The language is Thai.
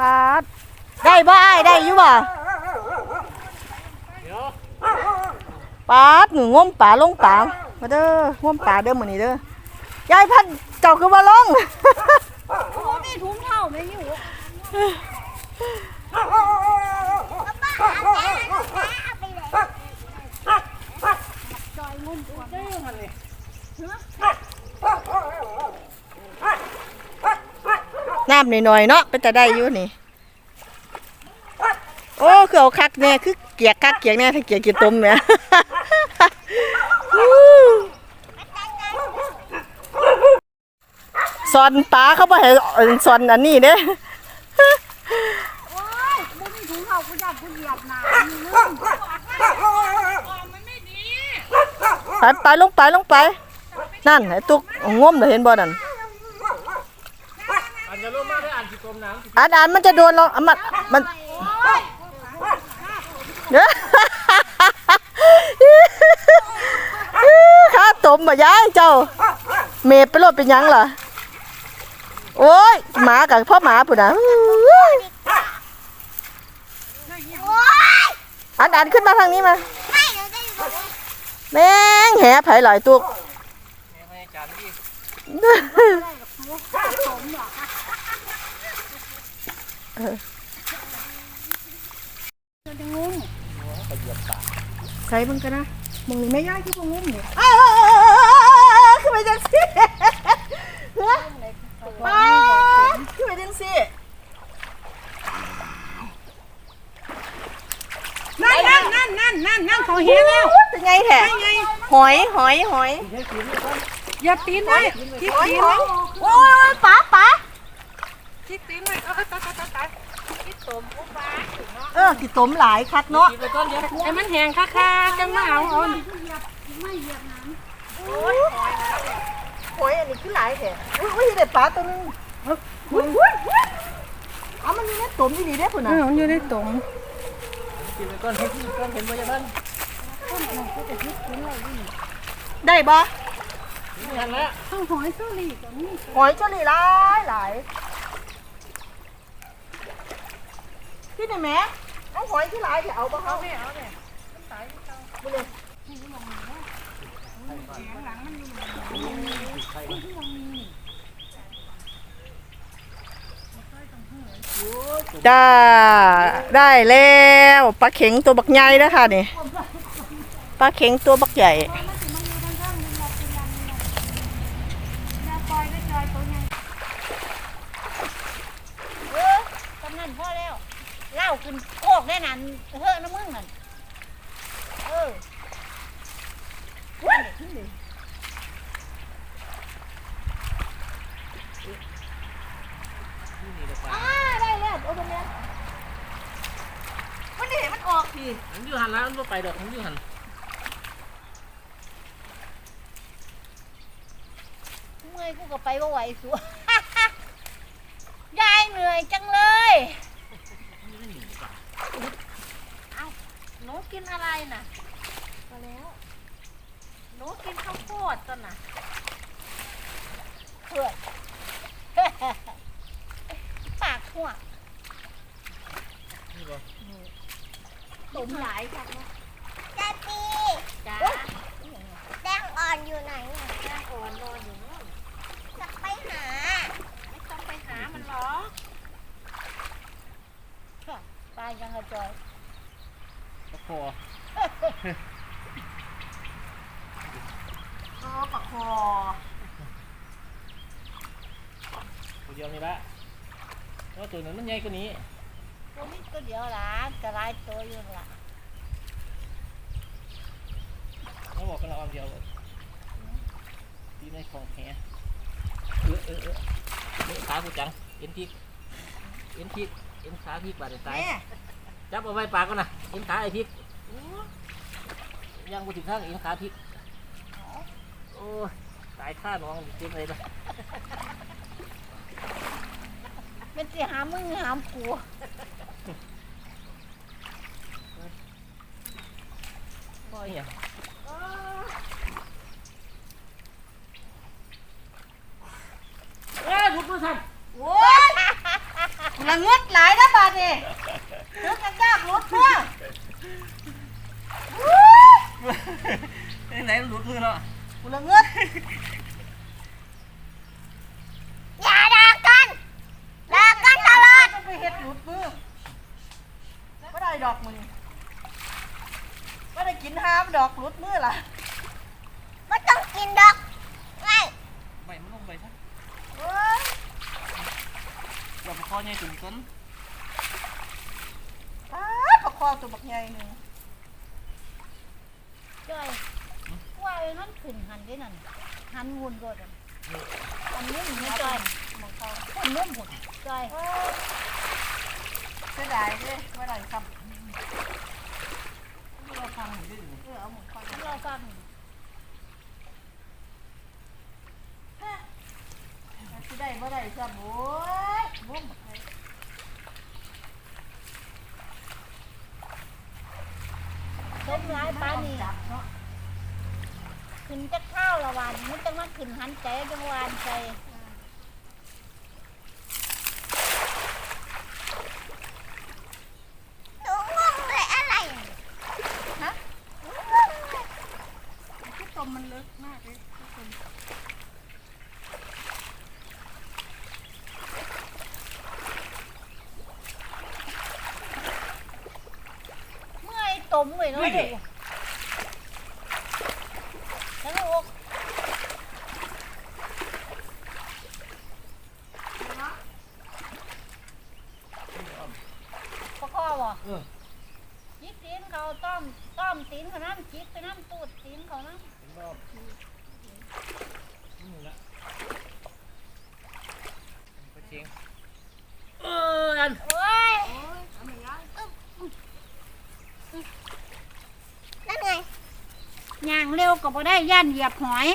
ปาดได้บ่อ้ายได้อยู่บ่เดี๋ยวปาดหนูง้มป่าลงป่ามาเด้อง้มป่าเด้อมื้อนี้เด้อยายพัดเจ้าคือบ่ลงโอ้มีถุงเท้าไม่อยู่จอยงุ่มตัวเด้อมันเลย น้ำหน่อยๆเนาะเป็นแต่ได้อยู่นี่ โอ้คือเอาคักแน่คือเกียกคักเกียกแน่ถ้าเกียกกินต้มเนี่ยสอนปลาเขาบ่ให้สอนอันนี้เด้โอ้ยบ่มีถุงเท้ากูจับกูเหยียบหนามีเรื่องไปไปลงไปลงไป นั่นไอ้ตุกงมเด้อเห็นบ่นั่นจะรู้ มากได้อ่านสิกรมน้ำอ่านอ่านมันจะโดนเราอะมันมันเด้อข้าตมบ่ย้ายเจ้า เมย์ไปโลดเป็นหยังล่ะ โอ้ยหมากับพ่อหมาปุ่นนะอันอันขึ้นมาทางนี้มาแม่งแหไผหลายตุกให้จานที่จะ งุ่มใครมึงกันนะมึงนี่ไม่ย่ายที่พวกงุ้มเนี่ยขึ้นไปจังสิเฮ้ยป้าขึ้นไปจังสินั่นนั่นนั่นนั่นนั่นนั่นเขาเห็นแล้วเป็นไงแท้หอยหอยหอยอย่าตีนไว้คิดหอยตีนหอไว้ยโอ้ยป๋าป๋า คิดตีนไว้เออตายตายตายตายคิดตมกูฟ้าเออกี่ตมหลายคักเนาะ กินไปก้อนเดียวไอ้มันแหงค่าๆจังมาเอาเอาหอยอันนี้คือหลายแท้อุ้ยอุ้ยเด็ดป๋าตัวนึงอุ้ยอุ้ยเอามันมีเม็ดตมดีๆเด้อพุ่นเอน่ะออยู่ในตมกินไปก้อนเห็นก้อนเห็นว่าอย่างนั้นได้บ่นี่หันแล้วหอยเซอรี่กับนี่หอยเฉลี่หลายหลาย พี่นี่แม่เอาหอยคือหลายที่เอาบ่เอาไม่เอาเนี่ยมันตายจ้าได้แล้วปลาเข็งตัวบักใหญ่แล้วค่ะนี่ปลาเข็งตัวบักใหญ่ เออกำนันพ่อแล้วเล่า ขึ้นโคกได้นั่นเฮ้อน้ำมึงนั่นเอออ่าได้แล้วโอ้ตรงนี้มันนี่มันออกพี่มันอยู่หันแล้วมันไปดอกมันอยู่หันเมื่อยกูก็ไปว่าไหวสัวยายเหนื่อยจังเลย เอ้า หนูกินอะไรน่ะมาแล้วหนูกินข้าวโพดตอนน่ะเพื่อน ปากหัวนี่บ่ตุ่มหลายค่ะเนาะจ้าปีจ้าแดงอ่อนอยู่ไหนอะจ้าอ่อนนอนอยู่นู่นจะไปหา ไม่ต้องไปหามันหรอกค่ะไปยังกระจอย ตะคอเออปากคอตัวเดียวนี่ละแล้วตัวนั้นมันใหญ่กว่านี้ตัวนี้ตัวเดียวหล่ะจะลายตัวอยู่ล่ะเขาบอกกันเราเอาเดียวตีในของแหเออเออเออเออขากูจังเอ็นพริกเอ็นพริกเอ็นขาพริกบาดตาย จับเอาไว้ปากก่อนนะเอ็นขาไอ้พริกยังกูถึงข้างเอ็นขาพริกโอ้ยตายท่าน้องเจ็บเลยนะเป็นสิหามึงหามกูก็อย่างเอ้ยลุกมาทำโอ้ยละเงืดหลายนะบาดนี่ เลือกยากๆรุดเพื่อไหนหลุดมือเนาะกูละเงืดอย่าด่ากันด่ากันตลอดจะไปเฮ็ดรุดมือไม่ได้ดอกมือไม่ได้กินห้ามดอกรุดมือล่ะไม่ต้องกินดอกไงไม่มันลงไปซะเว้ยอย่าไปคอใหญ่ถึงต้นอ้า ประคอตัวบักใหญ่หนึ่งจ้อยว่าไอ้มันขึ้นหันได้นั่นหันวนรถอะอันนี้มันไม่จ้อยมองเขาคนนุ่มหมดจ้อยเอ้ยเสียดายเด้ไม่ได้ซ้เราฟังอยู่ดิำเออเอาหมดฟังเราฟังสิได้บ่ได้ซ้ำโอ้ยบุ้ม ต้ม ร้ายปลานี่จับเนาะขึ้นจะข้าวละวันมันจะมาขึ้นหันใจจังหวานใจหนูงงเลยอะไรฮะหนูงงเลยที่ตมมันลึกมากเลยที่ตม เมื่อยต้มไว้เนาะเด็กทั้งอกปะคอบ่เออจิกตีนเขาต้อมต้อมตีนเขาน้ำจิกไปน้ำตูดตีนเขาน้เป็นรอบนี่ละก็เชียงเอออันำโอ้ย นั่นไง ย่าง เร็วก็บ่ได้ย่านเหยียบหอย